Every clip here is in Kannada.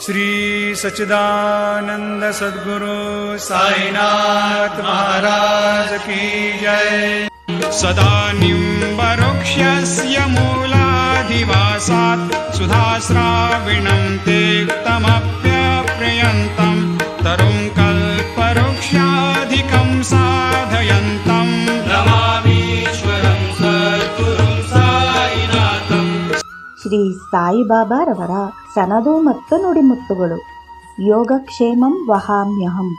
श्री साईनाथ महाराज की जय। सदा निम्बरुक्षस्य मूलाधिवासात् सुधाश्राविणं तेक्तमप्यप्रियन्तं तरुं कल्पवृक्षाधिकं साधयन्तम् ಶ್ರೀ ಸಾಯಿಬಾಬಾರವರ ಸನದು ಮತ್ತು ನುಡಿಮುತ್ತುಗಳು. ಯೋಗಕ್ಷೇಮಂ ವಹಾಮ್ಯಹಂ.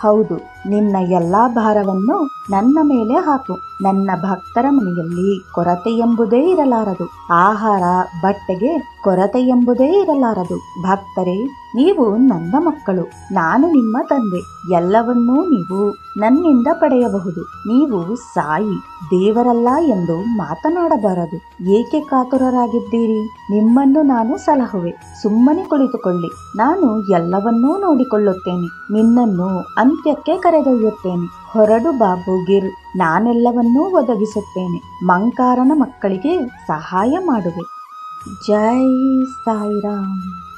ಹೌದು ನಿನ್ನ ಎಲ್ಲ ಭಾರವನ್ನು ನನ್ನ ಮೇಲೆ ಹಾಕು. ನನ್ನ ಭಕ್ತರ ಮನೆಯಲ್ಲಿ ಕೊರತೆ ಎಂಬುದೇ ಇರಲಾರದು. ಆಹಾರ, ಬಟ್ಟೆಗೆ ಕೊರತೆ ಎಂಬುದೇ ಇರಲಾರದು. ಭಕ್ತರೇ, ನೀವು ನನ್ನ ಮಕ್ಕಳು, ನಾನು ನಿಮ್ಮ ತಂದೆ. ಎಲ್ಲವನ್ನೂ ನೀವು ನನ್ನಿಂದ ಪಡೆಯಬಹುದು. ನೀವು ಸಾಯಿ, ದೇವರಲ್ಲ ಎಂದು ಮಾತನಾಡಬಾರದು. ಏಕೆ ಕಾತುರರಾಗಿದ್ದೀರಿ? ನಿಮ್ಮನ್ನು ನಾನು ಸಲಹುವೆ. ಸುಮ್ಮನೆ ಕುಳಿತುಕೊಳ್ಳಿ. ನಾನು ಎಲ್ಲವನ್ನೂ ನೋಡಿಕೊಳ್ಳುತ್ತೇನೆ. ನಿನ್ನನ್ನು ಅಂತ್ಯಕ್ಕೆ ಕರೆದೊಯ್ಯುತ್ತೇನೆ. ಹೊರಡು ಬಾಬು ಗಿರ್ ನಾನೆಲ್ಲವನ್ನೂ ಒದಗಿಸುತ್ತೇನೆ. ಮಂಕಾರನ ಮಕ್ಕಳಿಗೆ ಸಹಾಯ ಮಾಡುವೆ. ಜೈ ಸಾಯಿರಾಮ್.